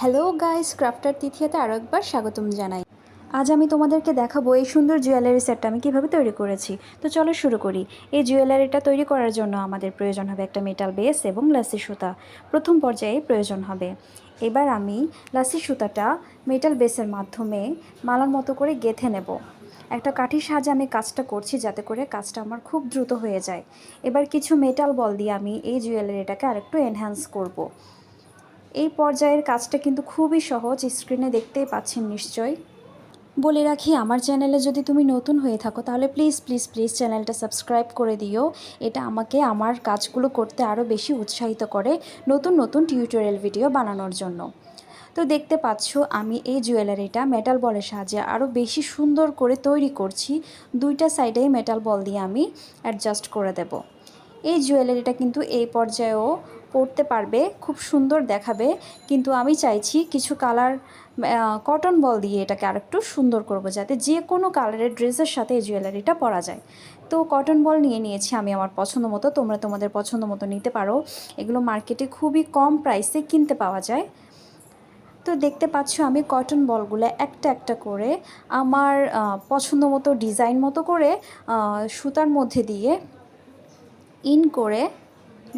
Hello guys, crafter তিথিয়াতে আরও একবার স্বাগতম জানাই। আজ আমি তোমাদেরকে দেখাবো এই সুন্দর জুয়েলারি সেটটা আমি কীভাবে তৈরি করেছি। তো চলো শুরু করি। এই জুয়েলারিটা তৈরি করার জন্য আমাদের প্রয়োজন হবে একটা মেটাল বেস এবং লাসি সুতা। প্রথম পর্যায়ে প্রয়োজন হবে। এবার আমি লাসি সুতাটা মেটাল বেসের মাধ্যমে মালার মতো করে গেঁথে নেব। একটা কাঠির সাহায্যে আমি কাজটা করছি যাতে করে কাজটা আমার খুব দ্রুত হয়ে যায়। এবার কিছু মেটাল বল দিয়ে আমি এই জুয়েলারিটাকে আরেকটু এনহ্যান্স করব। এই পর্যায়ের কাজটা কিন্তু খুবই সহজ, স্ক্রিনে দেখতেই পাচ্ছেন নিশ্চয়ই। বলে রাখি, আমার চ্যানেলে যদি তুমি নতুন হয়ে থাকো, তাহলে প্লিজ প্লিজ প্লিজ চ্যানেলটা সাবস্ক্রাইব করে দিও। এটা আমাকে আমার কাজগুলো করতে আরও বেশি উৎসাহিত করে নতুন নতুন টিউটোরিয়াল ভিডিও বানানোর জন্য। তো দেখতে পাচ্ছ, আমি এই জুয়েলারিটা মেটাল বলের সাহায্যে আরও বেশি সুন্দর করে তৈরি করছি। দুইটা সাইডেই মেটাল বল দিয়ে আমি অ্যাডজাস্ট করে দেব। এই জুয়েলারিটা কিন্তু এই পর্যায়েও পরতে পারবে, খুব সুন্দর দেখাবে। কিন্তু আমি চাইছি কিছু কালার কটন বল দিয়ে এটাকে আরেকটু সুন্দর করব যাতে যে কোনো কালারের ড্রেসের সাথে এই জুয়েলারিটা পরা যায়। তো কটন বল নিয়ে নিয়েছি আমি আমার পছন্দ মতো, তোমরা তোমাদের পছন্দ মতো নিতে পারো। এগুলো মার্কেটে খুবই কম প্রাইসে কিনতে পাওয়া যায়। তো দেখতে পাচ্ছ আমি কটন বলগুলো একটা একটা করে আমার পছন্দ মতো, ডিজাইন মতো করে সুতার মধ্যে দিয়ে ইন করে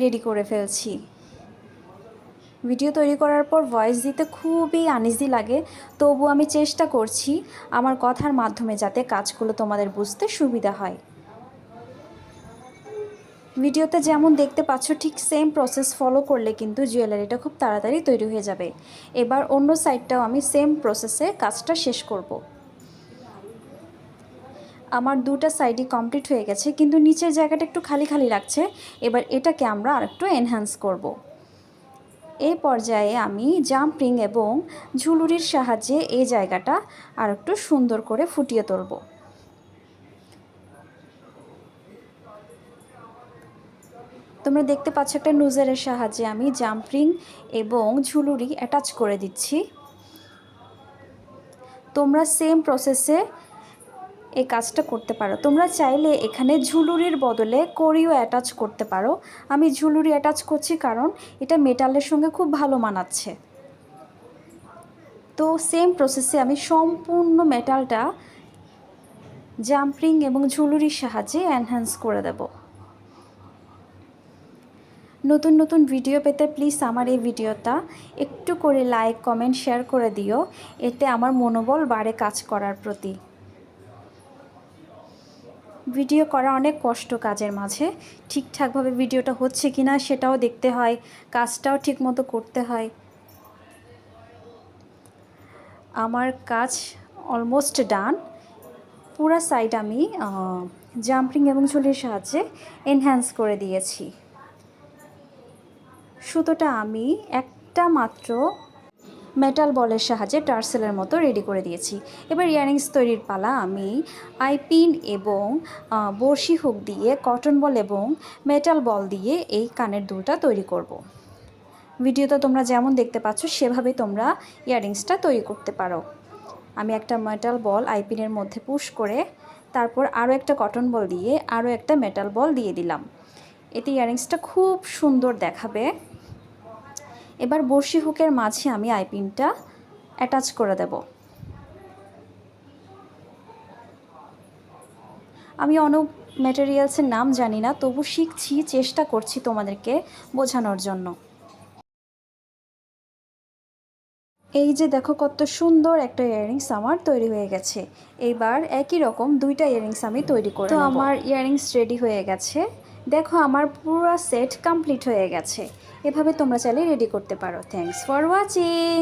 রেডি করে ফেলছি। ভিডিও তৈরি করার পর ভয়েস দিতে খুবই আনইজি লাগে তবু আমি চেষ্টা করছি আমার কথার মাধ্যমে যাতে কাজগুলো তোমাদের বুঝতে সুবিধা হয়। ভিডিওতে যেমন দেখতে পাচ্ছ, ঠিক সেম প্রসেস ফলো করলে কিন্তু জুয়েলারিটা খুব তাড়াতাড়ি তৈরি হয়ে যাবে। এবার অন্য সাইডটাও আমি সেম প্রসেসে কাজটা শেষ করব। আমার দুটা সাইডই কমপ্লিট হয়ে গেছে, কিন্তু নিচের জায়গাটা একটু খালি খালি লাগছে। এবার এটাকে আমরা আরেকটু এনহ্যান্স করব। এই পর্যায়ে আমি জাম্পিং এবং ঝুলুরির সাহায্যে এই জায়গাটা আর একটু সুন্দর করে ফুটিয়ে তুলব। তোমরা দেখতে পাচ্ছ একটা নুজারের সাহায্যে আমি জাম্পিং এবং ঝুলুরি অ্যাটাচ করে দিচ্ছি। তোমরা সেম প্রসেসে এই কাজটা করতে পারো। তোমরা চাইলে এখানে ঝুলুরির বদলে কড়িও অ্যাটাচ করতে পারো। আমি ঝুলুরি অ্যাটাচ করছি কারণ এটা মেটালের সঙ্গে খুব ভালো মানাচ্ছে। তো সেম প্রসেসে আমি সম্পূর্ণ মেটালটা জাম্পিং এবং ঝুলুরির সাহায্যে এনহ্যান্স করে দেব। নতুন নতুন ভিডিও পেতে প্লিজ আমার এই ভিডিওটা একটু করে লাইক কমেন্ট শেয়ার করে দিও। এতে আমার মনোবল বাড়ে কাজ করার প্রতি। ভিডিও করা অনেক কষ্ট কাজের মাঝে। ঠিকঠাকভাবে ভিডিওটা হচ্ছে কি না সেটাও দেখতে হয়, কাজটাও ঠিকমতো করতে হয়। আমার কাজ অলমোস্ট ডান পুরা সাইড আমি জাম্পিং এবং ঝুলির সাহায্যে এনহ্যান্স করে দিয়েছি। সুতোটা আমি একটা মাত্র মেটাল বলের সাহায্যে টার্সেলের মতো রেডি করে দিয়েছি। এবার ইয়ারিংস তৈরির পালা আমি আইপিন এবং বড়শি হুক দিয়ে কটন বল এবং মেটাল বল দিয়ে এই কানের দুলটা তৈরি করব। ভিডিওতে তোমরা যেমন দেখতে পাচ্ছ, সেভাবে তোমরা ইয়ারিংসটা তৈরি করতে পারো। আমি একটা মেটাল বল আইপিনের মধ্যে পুশ করে, তারপর আরও একটা কটন বল দিয়ে, আরও একটা মেটাল বল দিয়ে দিলাম। এতে ইয়ারিংসটা খুব সুন্দর দেখাবে। এবার বর্ষি হুকের মাঝে আমি আইপিনটা অ্যাটাচ করে দেব। আমি অনেক ম্যাটেরিয়ালসের নাম জানি না তবু শিখছি চেষ্টা করছি তোমাদেরকে বোঝানোর জন্য। এই যে দেখো কত সুন্দর একটা ইয়াররিংস আমার তৈরি হয়ে গেছে। এইবার একই রকম দুইটা ইয়াররিংস আমি তৈরি করে তো আমার ইয়াররিংস রেডি হয়ে গেছে। দেখো, আমার পুরো সেট কমপ্লিট হয়ে গেছে। এভাবে তোমরা চাইলে রেডি করতে পারো। Thanks for watching